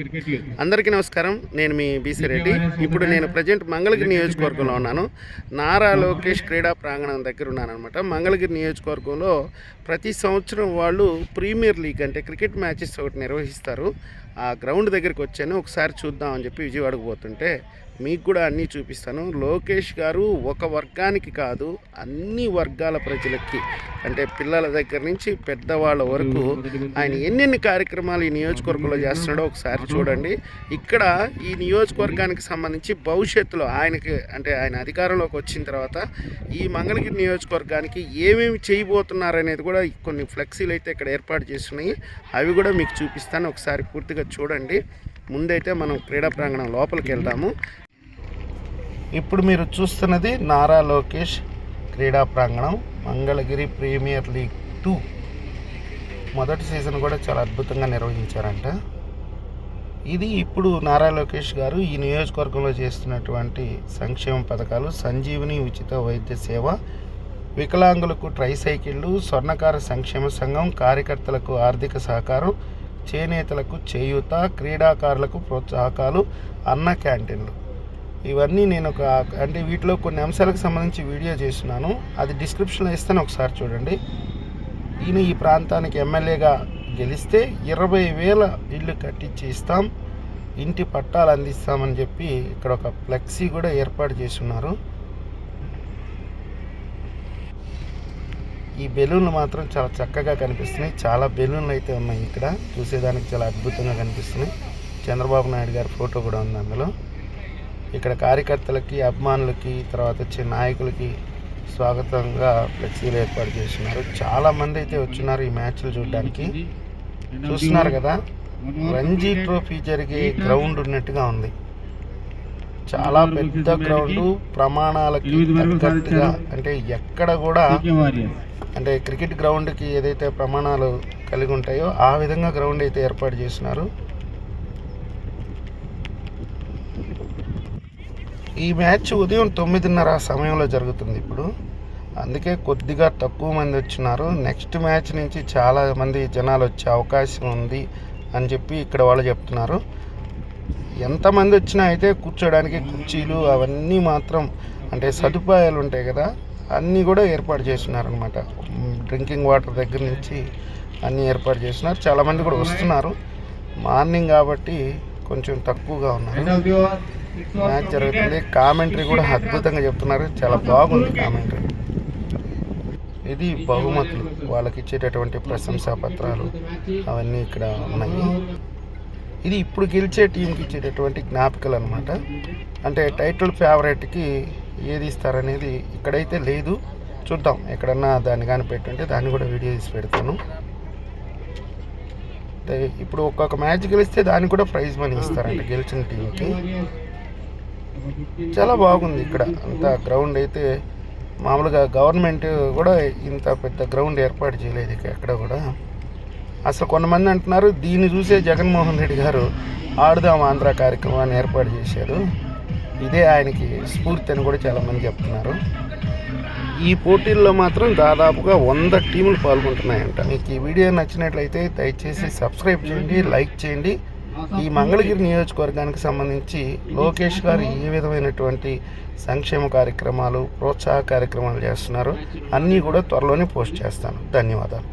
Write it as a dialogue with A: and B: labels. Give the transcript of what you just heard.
A: అందరికీ నమస్కారం. నేను మీ బీసీ రెడ్డి. ఇప్పుడు నేను ప్రజెంట్ మంగళగిరి నియోజకవర్గంలో ఉన్నాను. నారా లోకేష్ క్రీడా ప్రాంగణం దగ్గర ఉన్నాను అనమాట మంగళగిరి నియోజకవర్గంలో ప్రతి సంవత్సరం వాళ్ళు ప్రీమియర్ లీగ్ అంటే క్రికెట్ మ్యాచెస్ ఒకటి నిర్వహిస్తారు. ఆ గ్రౌండ్ దగ్గరికి వచ్చాను ఒకసారి చూద్దాం అని చెప్పి విజయవాడకు పోతుంటే మీకు కూడా అన్నీ చూపిస్తాను. లోకేష్ గారు ఒక వర్గానికి కాదు అన్ని వర్గాల ప్రజలకి అంటే పిల్లల దగ్గర నుంచి పెద్దవాళ్ళ వరకు ఆయన ఎన్నెన్ని కార్యక్రమాలు ఈ నియోజకవర్గంలో చేస్తున్నాడో ఒకసారి చూడండి. ఇక్కడ ఈ నియోజకవర్గానికి సంబంధించి భవిష్యత్తులో ఆయనకి అంటే ఆయన అధికారంలోకి వచ్చిన తర్వాత ఈ మంగళగిరి నియోజకవర్గానికి ఏమేమి చేయబోతున్నారనేది కూడా కొన్ని ఫ్లెక్సీలు అయితే ఇక్కడ ఏర్పాటు చేస్తున్నాయి. అవి కూడా మీకు చూపిస్తాను. ఒకసారి పూర్తిగా చూడండి. ముందైతే మనం క్రీడా ప్రాంగణం లోపలికి వెళ్దాము. ఇప్పుడు మీరు చూస్తున్నది నారా లోకేష్ క్రీడా ప్రాంగణం మంగళగిరి ప్రీమియర్ లీగ్ టూ. మొదటి సీజన్ కూడా చాలా అద్భుతంగా నిర్వహించారంట. ఇది ఇప్పుడు నారా లోకేష్ గారు ఈ నియోజకవర్గంలో చేస్తున్నటువంటి సంక్షేమ పథకాలు సంజీవని ఉచిత వైద్య సేవ వికలాంగులకు ట్రైసైకిళ్ళు స్వర్ణకార సంక్షేమ సంఘం కార్యకర్తలకు ఆర్థిక సహకారం చేనేతలకు చేయూత క్రీడాకారులకు ప్రోత్సాహకాలు అన్న క్యాంటీన్లు. ఇవన్నీ నేను ఒక అంటే వీటిలో కొన్ని అంశాలకు సంబంధించి వీడియో చేస్తున్నాను. అది డిస్క్రిప్షన్లో ఇస్తాను ఒకసారి చూడండి. ఈయన ఈ ప్రాంతానికి ఎమ్మెల్యేగా గెలిస్తే ఇరవై వేల ఇల్లు కట్టించి ఇస్తాం ఇంటి పట్టాలు అందిస్తామని చెప్పి ఇక్కడ ఒక ఫ్లెక్సీ కూడా ఏర్పాటు చేసి ఈ బెలూన్లు మాత్రం చాలా చక్కగా కనిపిస్తున్నాయి. చాలా బెలూన్లు అయితే ఉన్నాయి ఇక్కడ. చూసేదానికి చాలా అద్భుతంగా కనిపిస్తున్నాయి. చంద్రబాబు నాయుడు గారి ఫోటో కూడా ఉంది అందులో. ఇక్కడ కార్యకర్తలకి అభిమానులకి తర్వాత వచ్చే నాయకులకి స్వాగతంగా ఫ్లెక్సీలు ఏర్పాటు చేస్తున్నారు. చాలా మంది అయితే వచ్చినారు ఈ మ్యాచ్లు చూడడానికి. చూస్తున్నారు కదా? రంజీ ట్రోఫీ జరిగే గ్రౌండ్ ఉన్నట్టుగా ఉంది. చాలా పెద్ద గ్రౌండ్ ప్రమాణాలకి తగ్గట్టుగా అంటే ఎక్కడ కూడా అంటే క్రికెట్ గ్రౌండ్కి ఏదైతే ప్రమాణాలు కలిగి ఉంటాయో ఆ విధంగా గ్రౌండ్ అయితే ఏర్పాటు చేస్తున్నారు. ఈ మ్యాచ్ ఉదయం తొమ్మిదిన్నర సమయంలో జరుగుతుంది ఇప్పుడు. అందుకే కొద్దిగా తక్కువ మంది వచ్చినారు. నెక్స్ట్ మ్యాచ్ నుంచి చాలా మంది జనాలు వచ్చే అవకాశం ఉంది అని చెప్పి ఇక్కడ వాళ్ళు చెప్తున్నారు. ఎంతమంది వచ్చినా అయితే కూర్చోడానికి కుర్చీలు అవన్నీ మాత్రం అంటే సదుపాయాలు ఉంటాయి కదా అన్నీ కూడా ఏర్పాటు చేస్తున్నారనమాట డ్రింకింగ్ వాటర్ దగ్గర నుంచి అన్నీ ఏర్పాటు చేస్తున్నారు. చాలామంది కూడా వస్తున్నారు. మార్నింగ్ కాబట్టి కొంచెం తక్కువగా ఉన్నారు. మ్యాచ్ జరుగుతుంది. కామెంటరీ కూడా అద్భుతంగా చెప్తున్నారు. చాలా బాగుంది కామెంటరీ. ఇది బహుమతులు. వాళ్ళకి ఇచ్చేటటువంటి ప్రశంసా పత్రాలు అవన్నీ ఇక్కడ ఉన్నాయి. ఇది ఇప్పుడు గెలిచే టీంకి ఇచ్చేటటువంటి జ్ఞాపికలు అనమాట అంటే టైటిల్ ఫేవరెట్కి ఏది ఇస్తారనేది ఇక్కడైతే లేదు. చూద్దాం ఎక్కడన్నా దాన్ని కానీ పెట్టుంటే దాన్ని కూడా వీడియో తీసి పెడతాను. అంటే ఇప్పుడు ఒక్కొక్క మ్యాచ్ గెలిస్తే దానికి కూడా ప్రైజ్ మనీ ఇస్తారంట గెలిచిన టీంకి. చాలా బాగుంది ఇక్కడ. అంత గ్రౌండ్ అయితే మామూలుగా గవర్నమెంట్ కూడా ఇంత పెద్ద గ్రౌండ్ ఏర్పాటు చేయలేదు ఇక ఎక్కడ కూడా. అసలు కొంతమంది అంటున్నారు దీన్ని చూసే జగన్మోహన్ రెడ్డి గారు ఆడుదాం ఆంధ్ర కార్యక్రమాన్ని ఏర్పాటు చేశారు. ఇదే ఆయనకి స్ఫూర్తి అని కూడా చాలామంది చెప్తున్నారు. ఈ పోటీల్లో మాత్రం దాదాపుగా వంద టీములు పాల్గొంటున్నాయంట. మీకు ఈ వీడియో నచ్చినట్లయితే దయచేసి సబ్స్క్రైబ్ చేయండి లైక్ చేయండి. ఈ మంగళగిరి నియోజకవర్గానికి సంబంధించి లోకేష్ గారు ఏ విధమైనటువంటి సంక్షేమ కార్యక్రమాలు ప్రోత్సాహ కార్యక్రమాలు చేస్తున్నారు అన్నీ కూడా త్వరలోనే పోస్ట్ చేస్తాను. ధన్యవాదాలు.